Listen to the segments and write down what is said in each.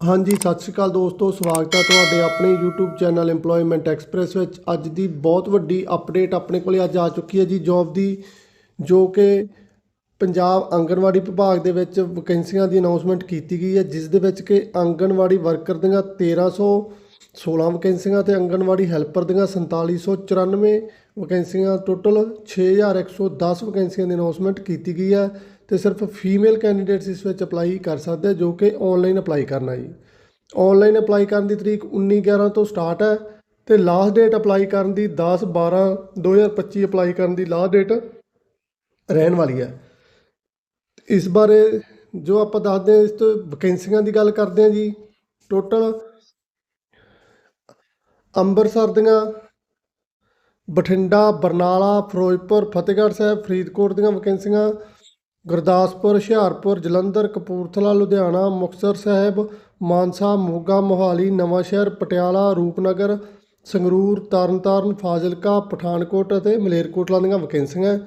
ਹਾਂਜੀ, ਸਤਿ ਸ਼੍ਰੀ ਅਕਾਲ ਦੋਸਤੋ, ਸਵਾਗਤ ਹੈ ਤੁਹਾਡੇ ਆਪਣੇ YouTube ਚੈਨਲ EMPLOYMENT ਐਕਸਪ੍ਰੈਸ ਵਿੱਚ। ਅੱਜ ਦੀ ਬਹੁਤ ਵੱਡੀ ਅਪਡੇਟ ਆਪਣੇ ਕੋਲੇ ਅੱਜ ਆ ਚੁੱਕੀ ਹੈ ਜੀ ਜੌਬ ਦੀ, ਜੋ ਕਿ ਪੰਜਾਬ ਆਂਗਣਵਾੜੀ ਵਿਭਾਗ ਦੇ ਵਿੱਚ ਵੈਕੈਂਸੀਆਂ ਦੀ ਅਨਾਉਂਸਮੈਂਟ ਕੀਤੀ ਗਈ ਹੈ, ਜਿਸ ਦੇ ਵਿੱਚ ਕਿ ਆਂਗਣਵਾੜੀ ਵਰਕਰ ਦੀਆਂ 1316 ਵੈਕੈਂਸੀਆਂ ਤੇ ਆਂਗਣਵਾੜੀ ਹੈਲਪਰ ਦੀਆਂ 4794 ਵੈਕੈਂਸੀਆਂ ਟੋਟਲ 6110 ਵੈਕੈਂਸੀਆਂ ਦੀ ਅਨਾਉਂਸਮੈਂਟ ਕੀਤੀ ਗਈ ਹੈ। ਤੇ ਸਿਰਫ ਫੀਮੇਲ ਕੈਂਡੀਡੇਟਸ ਇਸ ਵਿੱਚ ਅਪਲਾਈ ਕਰ ਸਕਦੇ ਜੋ ਕਿ ਆਨਲਾਈਨ ਅਪਲਾਈ ਕਰਨਾ ਜੀ। ਆਨਲਾਈਨ ਅਪਲਾਈ ਕਰਨ ਦੀ ਤਰੀਕ 19 11 ਤੋਂ ਸਟਾਰਟ ਹੈ ਤੇ ਲਾਸਟ ਡੇਟ ਅਪਲਾਈ ਕਰਨ ਦੀ 10 12 2025 ਅਪਲਾਈ ਕਰਨ ਦੀ ਲਾਸਟ ਡੇਟ ਰਹਿਣ ਵਾਲੀ ਹੈ। ਇਸ ਬਾਰੇ ਜੋ ਆਪਾਂ ਦੱਸਦੇ ਹਾਂ, ਇਸ ਤੋਂ ਵੈਕੈਂਸੀਆਂ ਦੀ ਗੱਲ ਕਰਦੇ ਹਾਂ ਜੀ। ਟੋਟਲ ਅੰਮ੍ਰਿਤਸਰ ਦੀਆਂ ਬਠਿੰਡਾ, ਬਰਨਾਲਾ, ਫਿਰੋਜ਼ਪੁਰ, ਫਤਿਹਗੜ੍ਹ ਸਾਹਿਬ, ਫਰੀਦਕੋਟ ਦੀਆਂ ਵੈਕੈਂਸੀਆਂ ਗੁਰਦਾਸਪੁਰ, ਹੁਸ਼ਿਆਰਪੁਰ, ਜਲੰਧਰ, ਕਪੂਰਥਲਾ, ਲੁਧਿਆਣਾ, ਮੁਕਤਸਰ ਸਾਹਿਬ, ਮਾਨਸਾ, ਮੋਗਾ, ਮੋਹਾਲੀ ਨਵਾਂਸ਼ਹਿਰ ਪਟਿਆਲਾ, ਰੂਪਨਗਰ, ਸੰਗਰੂਰ, ਤਰਨਤਾਰਨ, ਫਾਜ਼ਿਲਕਾ, ਪਠਾਨਕੋਟ ਅਤੇ ਮਲੇਰਕੋਟਲਾ ਦੀਆਂ ਵੈਕੈਂਸੀਆਂ।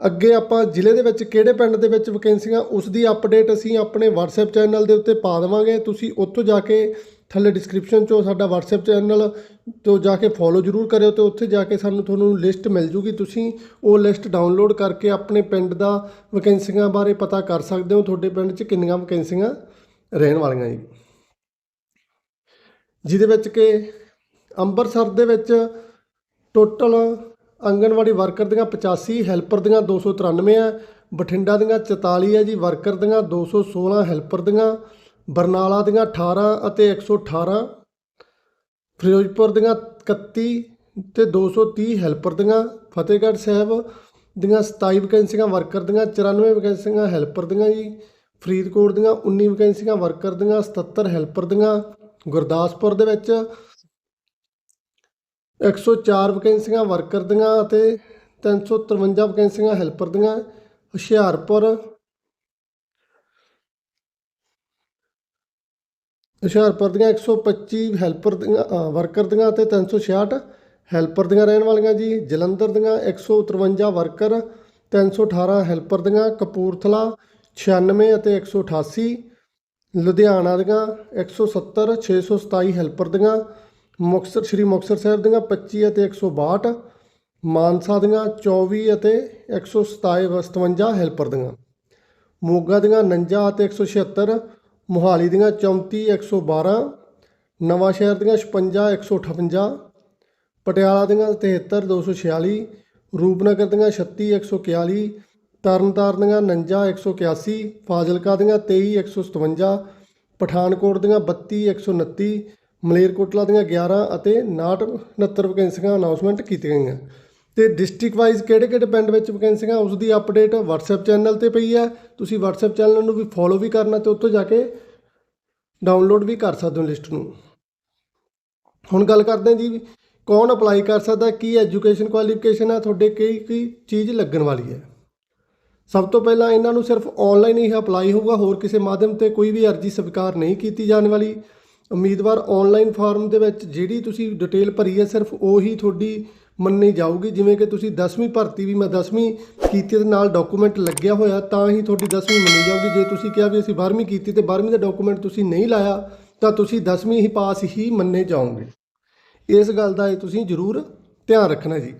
ਅੱਗੇ ਆਪਾਂ ਜ਼ਿਲ੍ਹੇ ਦੇ ਵਿੱਚ ਕਿਹੜੇ ਪਿੰਡ ਦੇ ਵਿੱਚ ਵੈਕੈਂਸੀਆਂ, ਉਸ ਦੀ ਅਪਡੇਟ ਅਸੀਂ ਆਪਣੇ WhatsApp ਚੈਨਲ ਦੇ ਉੱਤੇ ਪਾ ਦੇਵਾਂਗੇ। ਤੁਸੀਂ ਉੱਥੋਂ ਜਾ ਕੇ ਥੱਲੇ ਡਿਸਕ੍ਰਿਪਸ਼ਨ 'ਚੋਂ ਸਾਡਾ WhatsApp ਚੈਨਲ ਤੋਂ ਜਾ ਕੇ ਫੋਲੋ ਜ਼ਰੂਰ ਕਰਿਓ ਤੇ ਉੱਥੇ ਜਾ ਕੇ ਸਾਨੂੰ ਤੁਹਾਨੂੰ ਲਿਸਟ ਮਿਲ ਜੂਗੀ। ਤੁਸੀਂ ਉਹ ਲਿਸਟ ਡਾਊਨਲੋਡ ਕਰਕੇ ਆਪਣੇ ਪਿੰਡ ਦਾ ਵੈਕੈਂਸੀਆਂ ਬਾਰੇ ਪਤਾ ਕਰ ਸਕਦੇ ਹੋ। ਤੁਹਾਡੇ ਪਿੰਡ 'ਚ ਕਿੰਨੀਆਂ ਵੈਕੈਂਸੀਆਂ ਰਹਿਣ ਵਾਲੀਆਂ ਜੀ। ਜਿਹਦੇ ਵਿੱਚ ਕਿ ਅੰਮ੍ਰਿਤਸਰ ਦੇ ਵਿੱਚ ਟੋਟਲ ਆਂਗਣਵਾੜੀ ਵਰਕਰ ਦੀਆਂ 85 ਹੈਲਪਰ ਦੀਆਂ 293 ਹੈ ਬਠਿੰਡਾ ਦੀਆਂ 44 ਹੈ ਜੀ, ਵਰਕਰ ਦੀਆਂ 216 ਹੈਲਪਰ ਦੀਆਂ, ਬਰਨਾਲਾ ਦੀਆਂ 18 ਅਤੇ 118 ਫਿਰੋਜ਼ਪੁਰ ਦੀਆਂ 31 ਤੇ 230 ਹੈਲਪਰ ਦੀਆਂ, ਫਤਿਹਗੜ੍ਹ ਸਾਹਿਬ ਦੀਆਂ 27 ਵੈਕੈਂਸੀਆਂ, ਵਰਕਰ ਦੀਆਂ 94 ਵੈਕੈਂਸੀਆਂ, ਹੈਲਪਰ ਦੀਆਂ ਜੀ, ਫਰੀਦਕੋਟ ਦੀਆਂ 19 ਵੈਕੈਂਸੀਆਂ, ਵਰਕਰ ਦੀਆਂ 77 ਹੈਲਪਰ ਦੀਆਂ, ਗੁਰਦਾਸਪੁਰ ਦੇ ਵਿੱਚ 104 ਵੈਕੈਂਸੀਆਂ ਵਰਕਰ ਦੀਆਂ ਅਤੇ 353 ਵੈਕੈਂਸੀਆਂ ਹੈਲਪਰ ਦੀਆਂ, ਹੁਸ਼ਿਆਰਪੁਰ। ਹੁਸ਼ਿਆਰਪੁਰ ਦੀਆਂ 125 ਹੈਲਪਰ ਦੀਆਂ ਵਰਕਰ ਦੀਆਂ ਅਤੇ 366 ਹੈਲਪਰ ਦੀਆਂ ਰਹਿਣ ਵਾਲੀਆਂ ਜੀ। ਜਲੰਧਰ ਦੀਆਂ 153 ਵਰਕਰ 318 ਹੈਲਪਰ ਦੀਆਂ। ਕਪੂਰਥਲਾ 96 ਅਤੇ 188 ਲੁਧਿਆਣਾ ਦੀਆਂ 170 627 ਹੈਲਪਰ ਦੀਆਂ। ਮੁਕਤਸਰ, ਸ਼੍ਰੀ ਮੁਕਤਸਰ ਸਾਹਿਬ ਦੀਆਂ 25 ਅਤੇ 162 ਮਾਨਸਾ ਦੀਆਂ 24 ਅਤੇ 127 57 ਹੈਲਪਰ ਦੀਆਂ। ਮੋਗਾ ਦੀਆਂ 49 ਅਤੇ 176 ਮੋਹਾਲੀ ਦੀਆਂ 34 112 ਨਵਾਂ ਸ਼ਹਿਰ ਦੀਆਂ 56 158 ਪਟਿਆਲਾ ਦੀਆਂ 73 246 ਰੂਪਨਗਰ ਦੀਆਂ 36 141 ਤਰਨਤਾਰਨ ਦੀਆਂ 49 181 ਫਾਜ਼ਿਲਕਾ ਦੀਆਂ 23 157 ਪਠਾਨਕੋਟ ਦੀਆਂ 32 129 ਮਲੇਰਕੋਟਲਾ ਦੀਆਂ 11 ਅਤੇ 69 69 ਵੈਕੈਂਸੀਆਂ ਅਨਾਉਂਸਮੈਂਟ ਕੀਤੀਆਂ ਗਈਆਂ। ਤੇ ਡਿਸਟ੍ਰਿਕਟ ਵਾਈਜ਼ ਕਿਹੜੇ ਕਿਹੜੇ ਪਿੰਡ ਵਿੱਚ ਵੈਕੈਂਸੀਆਂ ਉਸ ਦੀ ਅਪਡੇਟ WhatsApp ਚੈਨਲ ਤੇ ਪਈ ਹੈ। ਤੁਸੀਂ WhatsApp ਚੈਨਲ ਨੂੰ ਵੀ ਫੋਲੋ ਵੀ ਕਰਨਾ ਤੇ ਉੱਥੋਂ ਜਾ ਕੇ ਡਾਊਨਲੋਡ ਵੀ ਕਰ ਸਕਦੇ ਹੋ ਲਿਸਟ ਨੂੰ। ਹੁਣ ਗੱਲ ਕਰਦੇ ਹਾਂ ਜੀ, ਕੌਣ ਅਪਲਾਈ ਕਰ ਸਕਦਾ, ਕੀ ਐਜੂਕੇਸ਼ਨ ਕੁਆਲੀਫਿਕੇਸ਼ਨ ਆ, ਤੁਹਾਡੇ ਕੀ ਕੀ ਚੀਜ਼ ਲੱਗਣ ਵਾਲੀ ਹੈ। ਸਭ ਤੋਂ ਪਹਿਲਾਂ ਇਹਨਾਂ ਨੂੰ ਸਿਰਫ ਆਨਲਾਈਨ ਹੀ ਅਪਲਾਈ ਹੋਊਗਾ, ਹੋਰ ਕਿਸੇ ਮਾਧਿਅਮ ਤੇ ਕੋਈ ਵੀ ਅਰਜ਼ੀ ਸਵੀਕਾਰ ਨਹੀਂ ਕੀਤੀ ਜਾਣ ਵਾਲੀ। ਉਮੀਦਵਾਰ ਆਨਲਾਈਨ ਫਾਰਮ ਦੇ ਵਿੱਚ ਜਿਹੜੀ ਤੁਸੀਂ ਡਿਟੇਲ ਭਰੀ ਹੈ, ਸਿਰਫ ਉਹੀ ਤੁਹਾਡੀ ਮੰਨੀ ਜਾਊਗੀ। ਜਿਵੇਂ ਕਿ ਤੁਸੀਂ 10ਵੀਂ ਭਰਤੀ ਵੀ ਮੈਂ 10ਵੀਂ ਕੀਤੀ ਤੇ ਨਾਲ ਡਾਕੂਮੈਂਟ ਲੱਗਿਆ ਹੋਇਆ, ਤਾਂ ਹੀ ਤੁਹਾਡੀ 10ਵੀਂ ਮੰਨੀ ਜਾਊਗੀ। ਜੇ ਤੁਸੀਂ ਕਿਹਾ ਵੀ ਅਸੀਂ 12ਵੀਂ ਕੀਤੀ ਤੇ 12ਵੀਂ ਦਾ ਡਾਕੂਮੈਂਟ ਤੁਸੀਂ ਨਹੀਂ ਲਾਇਆ, ਤਾਂ ਤੁਸੀਂ 10ਵੀਂ ਹੀ ਪਾਸ ਹੀ ਮੰਨੇ ਜਾਓਗੇ। ਇਸ ਗੱਲ ਦਾ ਇਹ ਤੁਸੀਂ ਜ਼ਰੂਰ ਧਿਆਨ ਰੱਖਣਾ ਜੀ।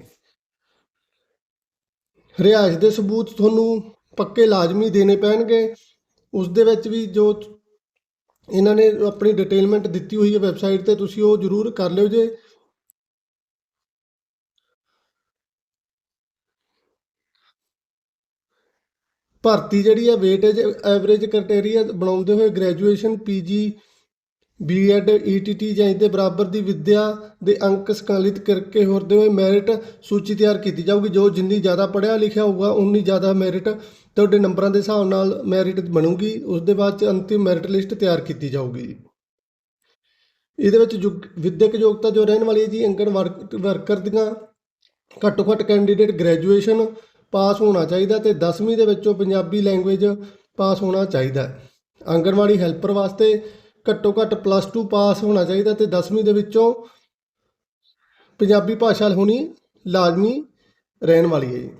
ਰਿਹਾਇਸ਼ ਦੇ ਸਬੂਤ ਤੁਹਾਨੂੰ ਪੱਕੇ ਲਾਜ਼ਮੀ ਦੇਣੇ ਪੈਣਗੇ। ਉਸ ਦੇ ਵਿੱਚ ਵੀ ਜੋ ਇਹਨਾਂ ਨੇ ਆਪਣੀ ਡਿਟੇਲਮੈਂਟ ਦਿੱਤੀ ਹੋਈ ਹੈ ਵੈਬਸਾਈਟ ਤੇ, ਤੁਸੀਂ ਉਹ ਜ਼ਰੂਰ ਕਰ ਲਿਓ ਜੇ। ਭਰਤੀ ਜਿਹੜੀ ਹੈ ਵੇਟੇਜ ਐਵਰੇਜ ਕ੍ਰਾਈਟੇਰੀਆ ਬਣਾਉਂਦੇ ਹੋਏ ਗ੍ਰੈਜੂਏਸ਼ਨ ਪੀਜੀ ਬੀਐਡ ਈਟੀਟੀ ਜਾਂ ਇਸ ਦੇ ਬਰਾਬਰ ਦੀ ਵਿੱਦਿਆ ਦੇ ਅੰਕ ਸੰਕਲਿਤ ਕਰਕੇ ਹੋਰਦੇ ਹੋਏ ਮੈਰਿਟ ਸੂਚੀ ਤਿਆਰ ਕੀਤੀ ਜਾਊਗੀ। ਜੋ ਜਿੰਨੀ ਜ਼ਿਆਦਾ ਪੜ੍ਹਿਆ ਲਿਖਿਆ ਹੋਊਗਾ, ਉਨੀ ਜ਼ਿਆਦਾ ਮੈਰਿਟ ਤੁਹਾਡੇ ਨੰਬਰਾਂ ਦੇ ਹਿਸਾਬ ਨਾਲ ਮੈਰਿਟ ਬਣੂਗੀ। ਉਸ ਦੇ ਬਾਅਦ ਚ ਅੰਤਿਮ ਮੈਰਿਟ ਲਿਸਟ ਤਿਆਰ ਕੀਤੀ ਜਾਊਗੀ। ਇਹਦੇ ਵਿੱਚ ਯੁਗ- ਵਿੱਦਿਅਕ ਯੋਗਤਾ ਜੋ ਰਹਿਣ ਵਾਲੀ ਹੈ ਜੀ, ਅੰਗਣ ਵਰਕ- ਵਰਕਰ ਦੀਆਂ ਘੱਟੋ ਘੱਟ ਕੈਂਡੀਡੇਟ ਗ੍ਰੈਜੂਏਸ਼ਨ ਪਾਸ ਹੋਣਾ ਚਾਹੀਦਾ ਤੇ 10ਵੀਂ ਦੇ ਵਿੱਚੋਂ ਪੰਜਾਬੀ ਲੈਂਗੁਏਜ ਪਾਸ ਹੋਣਾ ਚਾਹੀਦਾ। ਆਂਗਣਵਾੜੀ ਹੈਲਪਰ ਵਾਸਤੇ ਘੱਟੋ ਘੱਟ ਪਲੱਸ 2 ਪਾਸ ਹੋਣਾ ਚਾਹੀਦਾ ਤੇ 10ਵੀਂ ਦੇ ਵਿੱਚੋਂ ਪੰਜਾਬੀ ਭਾਸ਼ਾ ਹੋਣੀ ਲਾਜ਼ਮੀ ਰਹਿਣ ਵਾਲੀ ਹੈ ਜੀ।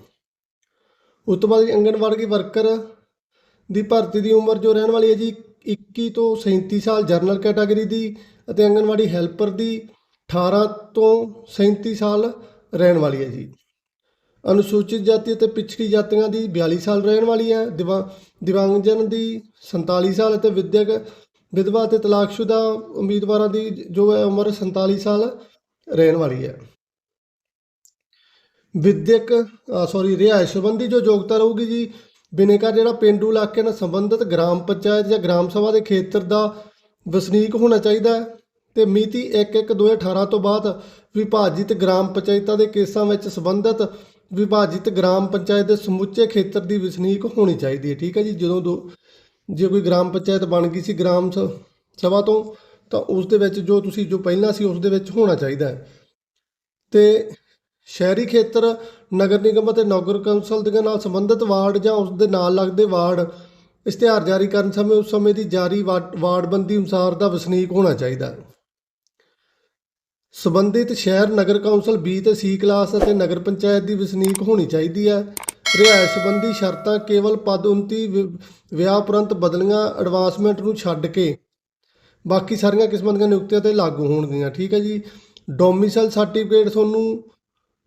ਉਸ ਤੋਂ ਬਾਅਦ ਆਂਗਣਵਾੜੀ ਵਰਕਰ ਦੀ ਭਰਤੀ ਦੀ ਉਮਰ ਜੋ ਰਹਿਣ ਵਾਲੀ ਹੈ ਜੀ 21 ਤੋਂ 37 ਸਾਲ ਜਰਨਲ ਕੈਟਾਗਰੀ ਦੀ ਅਤੇ ਆਂਗਣਵਾੜੀ ਹੈਲਪਰ ਦੀ 18 ਤੋਂ 37 ਸਾਲ ਰਹਿਣ ਵਾਲੀ ਹੈ ਜੀ। ਅਨੁਸੂਚਿਤ ਜਾਤੀ ਅਤੇ ਪਿਛੜੀ ਜਾਤੀਆਂ ਦੀ 42 ਸਾਲ ਰਹਿਣ ਵਾਲੀ ਹੈ, ਦਿਵਾ ਦਿਵਿਆਂਗਜਨ ਦੀ 47 ਸਾਲ ਅਤੇ ਵਿਦਿਅਕ ਵਿਧਵਾ ਅਤੇ ਤਲਾਕਸ਼ੁਦਾ ਉਮੀਦਵਾਰਾਂ ਦੀ ਜੋ ਹੈ ਉਮਰ 47 ਸਾਲ ਰਹਿਣ ਵਾਲੀ ਹੈ। ਵਿਦਿਅਕ ਸੌਰੀ ਰਿਹਾਇਸ਼ ਸੰਬੰਧੀ ਜੋ ਯੋਗਤਾ ਰਹੂਗੀ ਜੀ ਬਿਨੇਕਾਰ ਜਿਹੜਾ ਪਿੰਡੂ ਇਲਾਕੇ ਨਾਲ ਸੰਬੰਧਿਤ ਗ੍ਰਾਮ ਪੰਚਾਇਤ ਜਾਂ ਗ੍ਰਾਮ ਸਭਾ ਦੇ ਖੇਤਰ ਦਾ ਵਸਨੀਕ ਹੋਣਾ ਚਾਹੀਦਾ ਹੈ ਤੇ ਮਿਤੀ 1/1/2018 ਤੋਂ ਬਾਅਦ ਵਿਭਾਜਿਤ ਗ੍ਰਾਮ ਪੰਚਾਇਤਾਂ ਦੇ ਕੇਸਾਂ ਵਿੱਚ ਸੰਬੰਧਿਤ ਵਿਭਾਜਿਤ ਗ੍ਰਾਮ ਪੰਚਾਇਤ ਦੇ ਸਮੁੱਚੇ ਖੇਤਰ ਦੀ ਵਸਨੀਕ ਹੋਣੀ ਚਾਹੀਦੀ ਹੈ। ਠੀਕ ਹੈ ਜੀ, ਜਦੋਂ ਦੋ ਜੇ ਕੋਈ ਗ੍ਰਾਮ ਪੰਚਾਇਤ ਬਣ ਗਈ ਸੀ ਗ੍ਰਾਮ ਸ- ਸਭਾ ਤੋਂ, ਤਾਂ ਉਸ ਦੇ ਵਿੱਚ ਜੋ ਤੁਸੀਂ ਜੋ ਪਹਿਲਾਂ ਸੀ ਉਸ ਦੇ ਵਿੱਚ ਹੋਣਾ ਚਾਹੀਦਾ ਹੈ। ਤੇ ਸ਼ਹਿਰੀ ਖੇਤਰ, ਨਗਰ ਨਿਗਮ ਅਤੇ ਨਗਰ ਕੌਂਸਲ ਦੇ ਨਾਲ ਸੰਬੰਧਿਤ ਵਾਰਡ ਜਾਂ ਉਸ ਦੇ ਨਾਲ ਲੱਗਦੇ ਵਾਰਡ, ਇਸ਼ਤਿਹਾਰ ਜਾਰੀ ਕਰਨ ਸਮੇਂ, ਉਸ ਸਮੇਂ ਦੀ ਜਾਰੀ ਵਾਰਡ- ਵਾਰਡਬੰਦੀ ਅਨੁਸਾਰ ਦਾ ਵਸਨੀਕ ਹੋਣਾ ਚਾਹੀਦਾ ਹੈ। ਸੰਬੰਧਿਤ ਸ਼ਹਿਰ, ਨਗਰ ਕੌਂਸਲ B ਤੇ C ਕਲਾਸ ਅਤੇ ਨਗਰ ਪੰਚਾਇਤ ਦੀ ਵਸਨੀਕ ਹੋਣੀ ਚਾਹੀਦੀ ਹੈ। ਰਿਹਾਇਸ਼ ਸੰਬੰਧੀ ਸ਼ਰਤਾਂ ਕੇਵਲ ਪਦ ਉਨਤੀ ਵਿਆਹ ਉਪਰੰਤ ਬਦਲੀਆਂ ਐਡਵਾਂਸਮੈਂਟ ਨੂੰ ਛੱਡ ਕੇ ਬਾਕੀ ਸਾਰੀਆਂ ਕਿਸਮਾਂ ਦੀਆਂ ਨਿਯੁਕਤੀਆਂ ਤੇ ਲਾਗੂ ਹੋਣਗੀਆਂ। ਠੀਕ ਹੈ ਜੀ। ਡੋਮਿਸਾਈਲ ਸਰਟੀਫਿਕੇਟ ਤੁਹਾਨੂੰ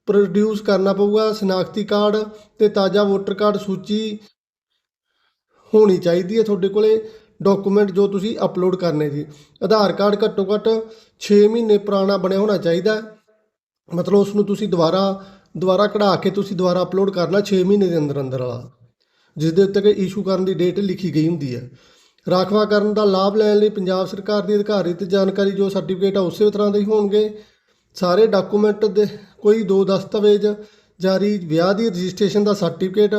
ਪ੍ਰੋਡਿਊਸ ਕਰਨਾ ਪਊਗਾ। ਸ਼ਨਾਖਤੀ ਕਾਰਡ ਤੇ ਤਾਜ਼ਾ ਵੋਟਰ ਕਾਰਡ ਸੂਚੀ ਹੋਣੀ ਚਾਹੀਦੀ ਹੈ ਤੁਹਾਡੇ ਕੋਲੇ। ਡਾਕੂਮੈਂਟ ਜੋ ਤੁਸੀਂ ਅਪਲੋਡ ਕਰਨੇ ਜੀ। ਆਧਾਰ ਕਾਰਡ ਘੱਟੋ ਘੱਟ 6 ਮਹੀਨੇ ਪੁਰਾਣਾ ਬਣਿਆ ਹੋਣਾ ਚਾਹੀਦਾ ਮਤਲਬ ਉਸ ਨੂੰ ਤੁਸੀਂ ਦੁਬਾਰਾ ਦੁਬਾਰਾ ਕਢਾ ਕੇ ਤੁਸੀਂ ਦੁਬਾਰਾ ਅਪਲੋਡ ਕਰਨਾ 6 ਮਹੀਨੇ ਦੇ ਅੰਦਰ ਅੰਦਰ ਵਾਲਾ। ਜਿਸ ਦੇ ਉੱਤੇ ਕਿ ਇਸ਼ੂ ਕਰਨ ਦੀ ਡੇਟ ਲਿਖੀ ਗਈ ਹੁੰਦੀ ਹੈ। ਰਾਖਵਾ ਕਰਨ ਦਾ ਲਾਭ ਲੈਣ ਲਈ ਪੰਜਾਬ ਸਰਕਾਰ ਦੀ ਅਧਿਕਾਰਿਤ ਜਾਣਕਾਰੀ ਜੋ ਸਰਟੀਫਿਕੇਟ ਆ ਉਸੇ ਤਰ੍ਹਾਂ ਦੇ ਹੀ ਹੋਣਗੇ। ਸਾਰੇ ਡਾਕੂਮੈਂਟ ਦੇ ਕੋਈ ਦੋ ਦਸਤਾਵੇਜ਼, ਜਾਰੀ ਵਿਆਹ ਦੀ ਰਜਿਸਟ੍ਰੇਸ਼ਨ ਦਾ ਸਰਟੀਫਿਕੇਟ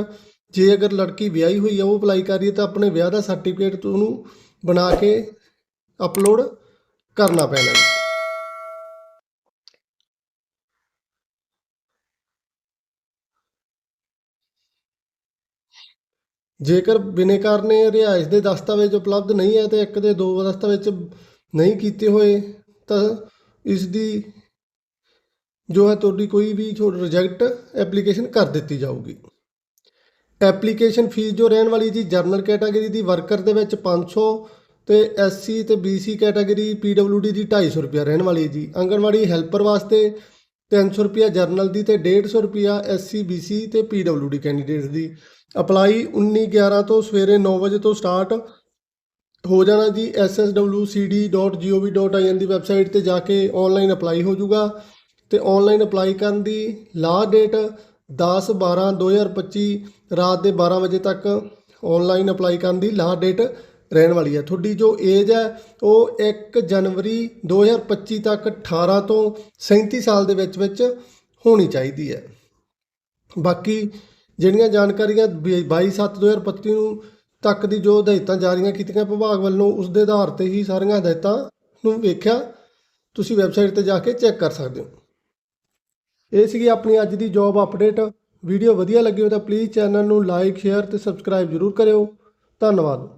ਜੇ ਅਗਰ ਲੜਕੀ ਵਿਆਹੀ ਹੋਈ ਆ, ਉਹ ਅਪਲਾਈ ਕਰ ਰਹੀ ਹੈ ਤਾਂ ਆਪਣੇ ਵਿਆਹ ਦਾ ਸਰਟੀਫਿਕੇਟ ਉਹਨੂੰ ਬਣਾ ਕੇ ਅਪਲੋਡ ਕਰਨਾ ਪੈਣਾ ਜੇਕਰ ਬਿਨੇਕਾਰ ਨੇ ਰਿਹਾਇਸ਼ ਦੇ ਦਸਤਾਵੇਜ਼ ਉਪਲਬਧ ਨਹੀਂ ਹੈ ਤੇ ਇੱਕ ਦੇ ਦੋ ਦਸਤਾਵੇਜ਼ ਨਹੀਂ ਕੀਤੇ ਹੋਏ, ਤਾਂ ਇਸ ਦੀ ਜੋ ਹੈ ਤੁਹਾਡੀ ਕੋਈ ਵੀ ਰਿਜੈਕਟ ਐਪਲੀਕੇਸ਼ਨ ਕਰ ਦਿੱਤੀ ਜਾਊਗੀ। ਐਪਲੀਕੇਸ਼ਨ ਫੀਸ ਜੋ ਰਹਿਣ ਵਾਲੀ ਜੀ ਜਰਨਲ ਕੈਟਾਗਰੀ ਦੀ ਵਰਕਰ ਦੇ ਵਿੱਚ 500 ਤੇ ਐਸਸੀ ਤੇ ਬੀਸੀ ਕੈਟਾਗਰੀ ਪੀਡਬਲਯੂਡੀ ਦੀ 250 ਰੁਪਿਆ ਰਹਿਣ ਵਾਲੀ ਜੀ। ਆਂਗਣਵਾੜੀ ਹੈਲਪਰ ਵਾਸਤੇ 300 ਰੁਪਿਆ ਜਰਨਲ ਦੀ ਤੇ 150 ਰੁਪਿਆ ਐਸਸੀ ਬੀਸੀ ਤੇ ਪੀਡਬਲਯੂਡੀ ਕੈਂਡੀਡੇਟਸ ਦੀ। ਅਪਲਾਈ 19 11 ਤੋਂ ਸਵੇਰੇ 9 ਵਜੇ ਤੋਂ ਸਟਾਰਟ ਹੋ ਜਾਣਾ ਜੀ। sswcd.gov.in ਦੀ ਵੈਬਸਾਈਟ ਤੇ ਜਾ ਕੇ ਆਨਲਾਈਨ ਅਪਲਾਈ ਹੋ ਜਾਊਗਾ। ਤੇ ਆਨਲਾਈਨ ਅਪਲਾਈ ਕਰਨ ਦੀ ਲਾਸਟ ਡੇਟ 10 12 2025 ਰਾਤ ਦੇ 12 ਵਜੇ ਤੱਕ ਆਨਲਾਈਨ ਅਪਲਾਈ ਕਰਨ ਦੀ ਲਾਸਟ ਡੇਟ ਰਹਿਣ ਵਾਲੀ ਹੈ। ਤੁਹਾਡੀ ਜੋ ਏਜ ਹੈ, ਉਹ 1 ਜਨਵਰੀ 2025 ਤੱਕ 18 ਤੋਂ 37 ਸਾਲ ਦੇ ਵਿੱਚ ਵਿੱਚ ਹੋਣੀ ਚਾਹੀਦੀ ਹੈ। ਬਾਕੀ ਜਿਹੜੀਆਂ ਜਾਣਕਾਰੀਆਂ 22/7/2025 ਨੂੰ ਤੱਕ ਦੀ ਜੋ ਹਦਾਇਤਾਂ ਜਾਰੀਆਂ ਕੀਤੀਆਂ ਵਿਭਾਗ ਵੱਲੋਂ, ਉਸ ਦੇ ਆਧਾਰ ਤੇ ਹੀ ਸਾਰੀਆਂ ਹਦਾਇਤਾਂ ਨੂੰ ਵੇਖਿਆ। ਤੁਸੀਂ ਵੈਬਸਾਈਟ ਤੇ ਜਾ ਕੇ ਚੈੱਕ ਕਰ ਸਕਦੇ ਹੋ। ਇਹ ਸੀਗੀ ਆਪਣੀ ਅੱਜ ਦੀ ਜੌਬ ਅਪਡੇਟ ਵੀਡੀਓ ਵਧੀਆ ਲੱਗੀ ਹੋ ਤਾਂ ਪਲੀਜ਼ ਚੈਨਲ ਨੂੰ ਲਾਈਕ ਸ਼ੇਅਰ ਤੇ ਸਬਸਕ੍ਰਾਈਬ ਜ਼ਰੂਰ ਕਰਿਓ। ਧੰਨਵਾਦ।